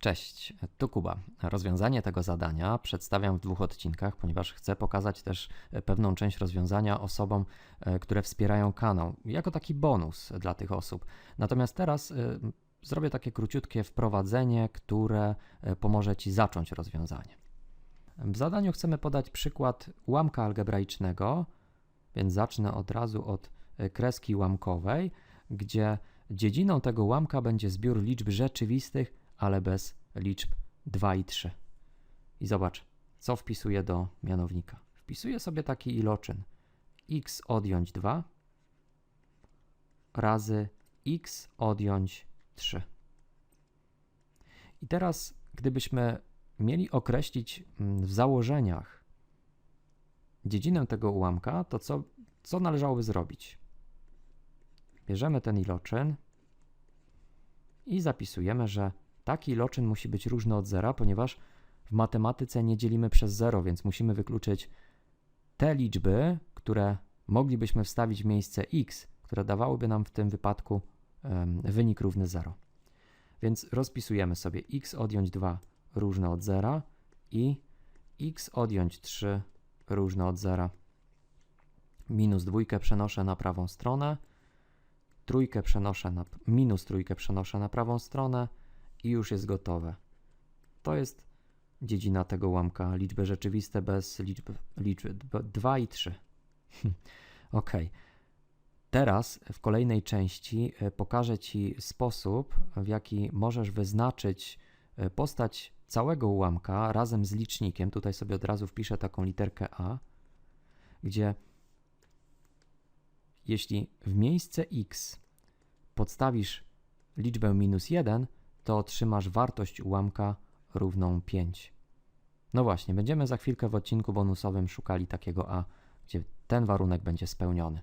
Cześć, tu Kuba. Rozwiązanie tego zadania przedstawiam w dwóch odcinkach, ponieważ chcę pokazać też e, pewną część rozwiązania osobom, e, które wspierają kanał, jako taki bonus dla tych osób. Natomiast teraz e, zrobię takie króciutkie wprowadzenie, które pomoże Ci zacząć rozwiązanie. W zadaniu chcemy podać przykład ułamka algebraicznego, więc zacznę od razu od kreski ułamkowej, gdzie dziedziną tego ułamka będzie zbiór liczb rzeczywistych ale bez liczb 2 i 3. I zobacz, co wpisuję do mianownika. Wpisuję sobie taki iloczyn x odjąć 2 razy x odjąć 3. I teraz, gdybyśmy mieli określić mm, w założeniach dziedzinę tego ułamka, to co, co należałoby zrobić? Bierzemy ten iloczyn i zapisujemy, że Taki iloczyn musi być różny od zera, ponieważ w matematyce nie dzielimy przez zero, więc musimy wykluczyć te liczby, które moglibyśmy wstawić w miejsce x, które dawałyby nam w tym wypadku um, wynik równy 0. Więc rozpisujemy sobie x odjąć 2 różne od zera i x odjąć 3 różne od zera. Minus dwójkę przenoszę na prawą stronę, trójkę przenoszę na, minus trójkę przenoszę na prawą stronę, i już jest gotowe. To jest dziedzina tego ułamka, liczby rzeczywiste bez liczb, liczb 2 i 3. ok. Teraz w kolejnej części e, pokażę Ci sposób, w jaki możesz wyznaczyć e, postać całego ułamka razem z licznikiem. Tutaj sobie od razu wpiszę taką literkę A, gdzie jeśli w miejsce x podstawisz liczbę minus 1, to otrzymasz wartość ułamka równą 5. No właśnie, będziemy za chwilkę w odcinku bonusowym szukali takiego A, gdzie ten warunek będzie spełniony.